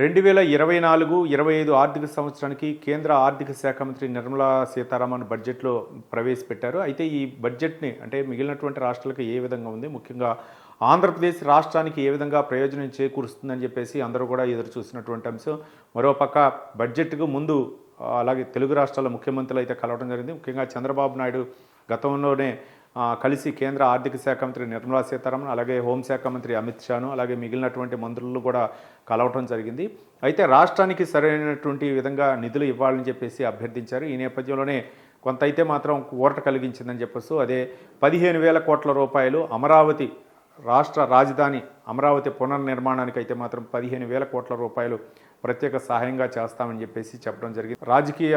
రెండు వేల ఇరవై నాలుగు ఇరవై ఐదు ఆర్థిక సంవత్సరానికి కేంద్ర ఆర్థిక శాఖ మంత్రి నిర్మలా సీతారామన్ బడ్జెట్లో ప్రవేశపెట్టారు. అయితే ఈ బడ్జెట్ని అంటే మిగిలినటువంటి రాష్ట్రాలకు ఏ విధంగా ఉంది? ముఖ్యంగా ఆంధ్రప్రదేశ్ రాష్ట్రానికి ఏ విధంగా ప్రయోజనం చేకూరుస్తుందని చెప్పేసి అందరూ కూడా ఎదురు చూసినటువంటి అంశం. మరోపక్క బడ్జెట్కు ముందు అలాగే తెలుగు రాష్ట్రాల ముఖ్యమంత్రులు అయితే కలవడం జరిగింది. ముఖ్యంగా చంద్రబాబు నాయుడు గతంలోనే కలిసి కేంద్ర ఆర్థిక శాఖ మంత్రి నిర్మలా సీతారామన్ అలాగే హోంశాఖ మంత్రి అమిత్ షాను అలాగే మిగిలినటువంటి మంత్రులు కూడా కలవటం జరిగింది. అయితే రాష్ట్రానికి సరైనటువంటి విధంగా నిధులు ఇవ్వాలని చెప్పేసి అభ్యర్థించారు. ఈ నేపథ్యంలోనే కొంత అయితే మాత్రం ఊరట కలిగించిందని చెప్పొచ్చు. అదే పదిహేను వేల కోట్ల రూపాయలు అమరావతి రాష్ట్ర రాజధాని అమరావతి పునర్నిర్మాణానికి అయితే మాత్రం పదిహేను వేల కోట్ల రూపాయలు ప్రత్యేక సహాయంగా చేస్తామని చెప్పేసి చెప్పడం జరిగింది. రాజకీయ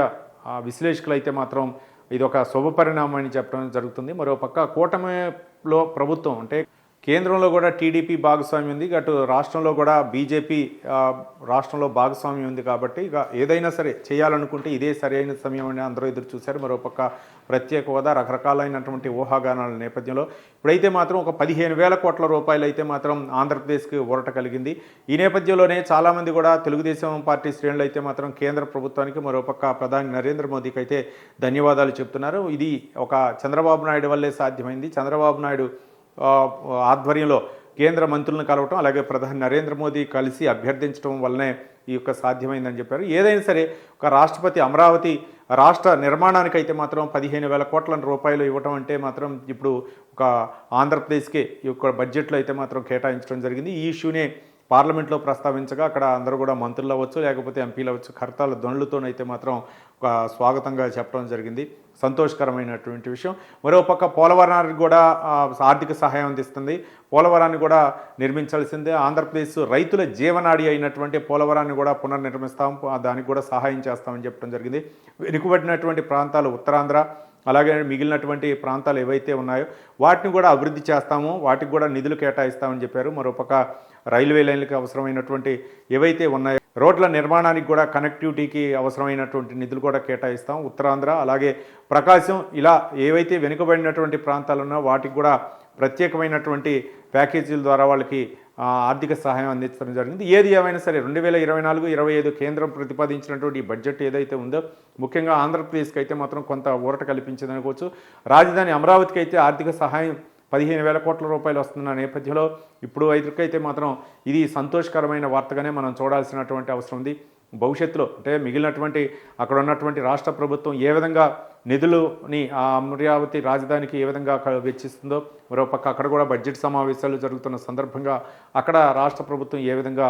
విశ్లేషకులు అయితే మాత్రం ఇది ఒక శుభ పరిణామం అని చెప్పడం జరుగుతుంది. మరో పక్క కూటమిలో ప్రభుత్వం అంటే కేంద్రంలో కూడా టీడీపీ భాగస్వామ్యం ఉంది. అటు రాష్ట్రంలో కూడా బీజేపీ రాష్ట్రంలో భాగస్వామ్యం ఉంది కాబట్టి ఇక ఏదైనా సరే చేయాలనుకుంటే ఇదే సరైన సమయం అని అందరూ ఎదురు చూశారు. మరోపక్క ప్రత్యేక హోదా రకరకాలైనటువంటి ఊహాగానాల నేపథ్యంలో ఇప్పుడైతే మాత్రం ఒక పదిహేను వేల కోట్ల రూపాయలు అయితే మాత్రం ఆంధ్రప్రదేశ్కి ఊరట కలిగింది. ఈ నేపథ్యంలోనే చాలామంది కూడా తెలుగుదేశం పార్టీ శ్రేణులు అయితే మాత్రం కేంద్ర ప్రభుత్వానికి మరోపక్క ప్రధాని నరేంద్ర మోదీకి అయితే ధన్యవాదాలు చెప్తున్నారు. ఇది ఒక చంద్రబాబు నాయుడు వల్లే సాధ్యమైంది. చంద్రబాబు నాయుడు ఆధ్వర్యంలో కేంద్ర మంత్రులను కలవటం అలాగే ప్రధాని నరేంద్ర మోదీ కలిసి అభ్యర్థించడం వల్లనే ఈ యొక్క సాధ్యమైందని చెప్పారు. ఏదైనా సరే ఒక రాష్ట్రపతి అమరావతి రాష్ట్ర నిర్మాణానికి అయితే మాత్రం పదిహేను వేల కోట్ల రూపాయలు ఇవ్వటం అంటే మాత్రం ఇప్పుడు ఒక ఆంధ్రప్రదేశ్కి ఈ యొక్క బడ్జెట్లో అయితే మాత్రం కేటాయించడం జరిగింది. ఈ ఇష్యూనే పార్లమెంట్లో ప్రస్తావించగా అక్కడ అందరూ కూడా మంత్రులు అవ్వచ్చు లేకపోతే ఎంపీలు అవ్వచ్చు కర్తాల దొండ్లతోనైతే మాత్రం ఒక స్వాగతంగా చెప్పడం జరిగింది. సంతోషకరమైనటువంటి విషయం. మరోపక్క పోలవరానికి కూడా ఆర్థిక సహాయం అందిస్తుంది. పోలవరాన్ని కూడా నిర్మించాల్సిందే. ఆంధ్రప్రదేశ్ రైతుల జీవనాడి అయినటువంటి పోలవరాన్ని కూడా పునర్నిర్మిస్తాం. దానికి కూడా సహాయం చేస్తామని చెప్పడం జరిగింది. వెనుకబడినటువంటి ప్రాంతాలు ఉత్తరాంధ్ర అలాగే మిగిలినటువంటి ప్రాంతాలు ఏవైతే ఉన్నాయో వాటిని కూడా అభివృద్ధి చేస్తాము. వాటికి కూడా నిధులు కేటాయిస్తామని చెప్పారు. మరోపక్క రైల్వే లైన్లకు అవసరమైనటువంటి ఏవైతే ఉన్నాయో రోడ్ల నిర్మాణానికి కూడా కనెక్టివిటీకి అవసరమైనటువంటి నిధులు కూడా కేటాయిస్తాం. ఉత్తరాంధ్ర అలాగే ప్రకాశం ఇలా ఏవైతే వెనుకబడినటువంటి ప్రాంతాలు ఉన్నాయో వాటికి కూడా ప్రత్యేకమైనటువంటి ప్యాకేజీల ద్వారా వాళ్ళకి ఆర్థిక సహాయం అందించడం జరిగింది. ఏది ఏమైనా సరే రెండు వేల ఇరవై నాలుగు ఇరవై ఐదు కేంద్రం ప్రతిపాదించినటువంటి బడ్జెట్ ఏదైతే ఉందో ముఖ్యంగా ఆంధ్రప్రదేశ్కి అయితే మాత్రం కొంత ఊరట కల్పించింది అనుకోవచ్చు రాజధాని అమరావతికి అయితే ఆర్థిక సహాయం పదిహేను వేల కోట్ల రూపాయలు వస్తున్న నేపథ్యంలో ఇప్పుడు అయితే మాత్రం ఇది సంతోషకరమైన వార్తగానే మనం చూడాల్సినటువంటి అవసరం ఉంది. భవిష్యత్తులో అంటే మిగిలినటువంటి అక్కడ ఉన్నటువంటి రాష్ట్ర ప్రభుత్వం ఏ విధంగా నిధులని ఆ అమరావతి రాజధానికి ఏ విధంగా వెచ్చిస్తుందో మరోపక్క అక్కడ కూడా బడ్జెట్ సమావేశాలు జరుగుతున్న సందర్భంగా అక్కడ రాష్ట్ర ప్రభుత్వం ఏ విధంగా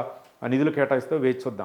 నిధులు కేటాయిస్తో వేచి చూద్దాం.